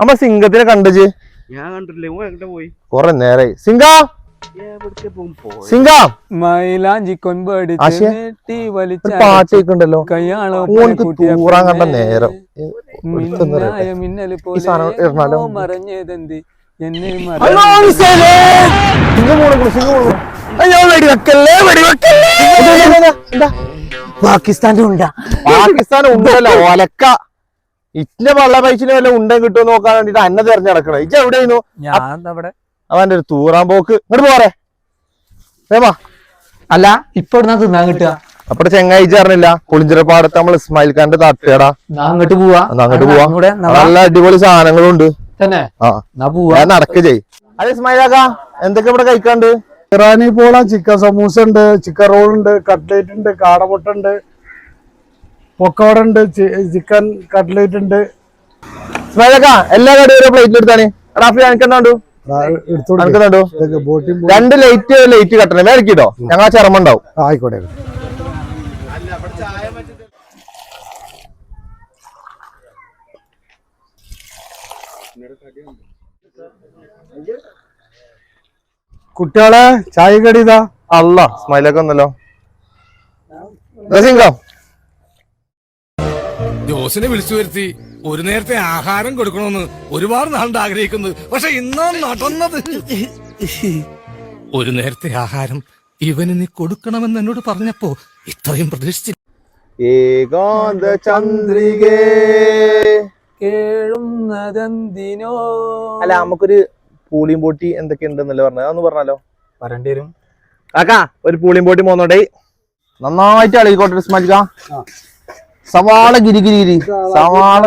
അമ്മ സിംഗത്തിനെ കണ്ടേ ഞാൻ കണ്ടിട്ടില്ലേ. എവിടെ പോയി? കൊറേ നേരായി. സിംഗ! സിംഗ! മൈലാഞ്ചി കൊൻപടി ഓനക്ക് തൂറാൻ കണ്ട നേരം. എന്നെ? പാകിസ്ഥാന്റെ ഉണ്ടാ പാകിസ്ഥാൻ ഉണ്ടല്ലോ ഒലക്ക. ഇറ്റിന്റെ വള്ള പൈസന് വല്ല ഉണ്ടെങ്കിൽ കിട്ടുമോ നോക്കാൻ വേണ്ടിട്ട് അന്നെ തെരഞ്ഞെടുക്കണം ഇജ്ജ എവിടെയായിരുന്നു? ഞാൻ അവിടെ അവന്റെ ഒരു തൂറാൻ പോക്ക്. ഇങ്ങോട്ട് പോരെ. ഏമാ അല്ല ഇപ്പൊ തിന്നാൻ കിട്ടുക? അപ്പടെ ചെങ്ങായി ചേർന്നില്ല പുളിഞ്ചിറപ്പാടത്ത് നമ്മൾ ഇസ്മായിൽ ഖാന്റെ തട്ടുകടാ. ഞാൻ അങ്ങോട്ട് പോവാ. അങ്ങോട്ട് പോവാ. നല്ല അടിപൊളി സാധനങ്ങളും ഉണ്ട് തന്നെ? ആ. എന്നാ പോവാ. ഞാൻ നടക്ക് ചെയ് അതെ ഇസ്മായിലാക്ക എന്തൊക്കെ ഇവിടെ കഴിക്കാണ്ട്? ഇറാനി പോള ചിക്കൻ സമൂസ ഉണ്ട് ചിക്കൻ റോൾ ഉണ്ട് കട്ട്ലേറ്റ് ഉണ്ട് കാടമുട്ട ഉണ്ട്. പൊക്കോട ഉണ്ട് ചിക്കൻ കട്ട്ലേറ്റ് ഉണ്ട്. എല്ലാ കടയും ഒരു പ്ലേറ്റിൽ എടുത്താണ്? റാഫി എനിക്കെന്താണ്ടു രണ്ട് ലൈറ്റ് ലൈറ്റ് കട്ടണം. വേറെ ഞങ്ങൾ ചെറമ ഉണ്ടാവും. ആയിക്കോട്ടെ കുട്ടികളെ ചായ കടി ഇതാ അല്ല സ്മൈലൊക്കെ ഒന്നല്ലോ സിംഗം. ജോസിനെ വിളിച്ചു വരുത്തി ഒരു നേരത്തെ ആഹാരം കൊടുക്കണമെന്ന് ഒരുപാട് നാളുണ്ട് ആഗ്രഹിക്കുന്നത്. പക്ഷെ ഇന്നാ നടന്നത്? ഒരു നേരത്തെ ആഹാരം ഇവന് നീ കൊടുക്കണമെന്ന് എന്നോട് പറഞ്ഞപ്പോ ഇത്രയും പ്രതീക്ഷിച്ചില്ല ഏകാന്ത ചന്ദ്രികേ. കേഴുന്നതെന്തിനോ? അല്ല നമുക്കൊരു പൂളിയും പോട്ടി എന്തൊക്കെ ഉണ്ടെന്നല്ലേ പറഞ്ഞത്? അതൊന്ന് പറഞ്ഞാലോ? വരേണ്ടി വരും. കാക്കാ ഒരു പൂളിയും പോട്ടി പോന്നോട്ടെ നന്നായിട്ട് അളകിക്കോട്ടെ സ്മരിക്ക സവാള ഗിരി ഗിരി ഗിരി സവാള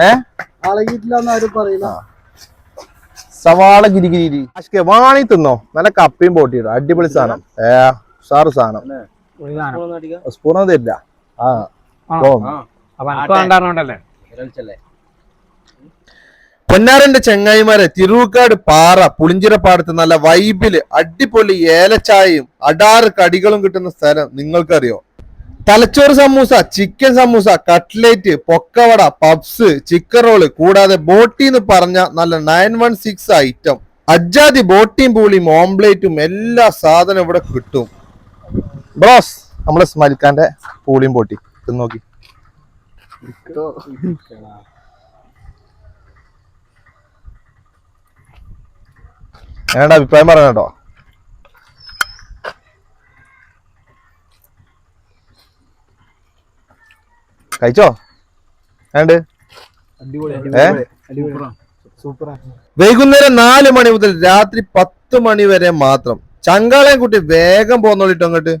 ഏ? സവാള ഗിരി ഗിരി ഗിരി ആഷ്കെ വാണി തിന്നോ? നല്ല കപ്പയും പോട്ടിയിടും. അടിപൊളി സാധനം. ഏ സാറ് സാധനം. സ്പൂണൊന്നും തരില്ല ആ പൊന്നാരന്റെ ചെങ്ങായിമാരെ തിരുവുക്കാട് പാറ പുളിഞ്ചിരപ്പാടത്ത് നല്ല വൈബിൽ അടിപൊളി ഏലച്ചായയും അടാറ് കടികളും കിട്ടുന്ന സ്ഥലം നിങ്ങൾക്കറിയോ? തലച്ചോറ് സമൂസ ചിക്കൻ സമൂസ കട്ട്ലേറ്റ് പൊക്കവട പബ്സ് ചിക്കൻ റോൾ കൂടാതെ ബോട്ടി എന്ന് പറഞ്ഞ നല്ല നയൻ വൺ സിക്സ് ഐറ്റം അജാതി ബോട്ടിയും പൂളിയും ഓംപ്ലേറ്റും എല്ലാ സാധനം ഇവിടെ കിട്ടും. ബ്രോസ് നമ്മളെ സ്മൽക്കാന്റെ പൂളിയും ബോട്ടി. നോക്കി. ഏണ്ട അഭിപ്രായം പറയണം കഴിച്ചോ? ഏണ്ട് വൈകുന്നേരം നാല് മണി മുതൽ രാത്രി പത്ത് മണി വരെ മാത്രം. ചങ്കാളയും കുട്ടി വേഗം പോന്നോളിട്ടോ അങ്ങോട്ട്.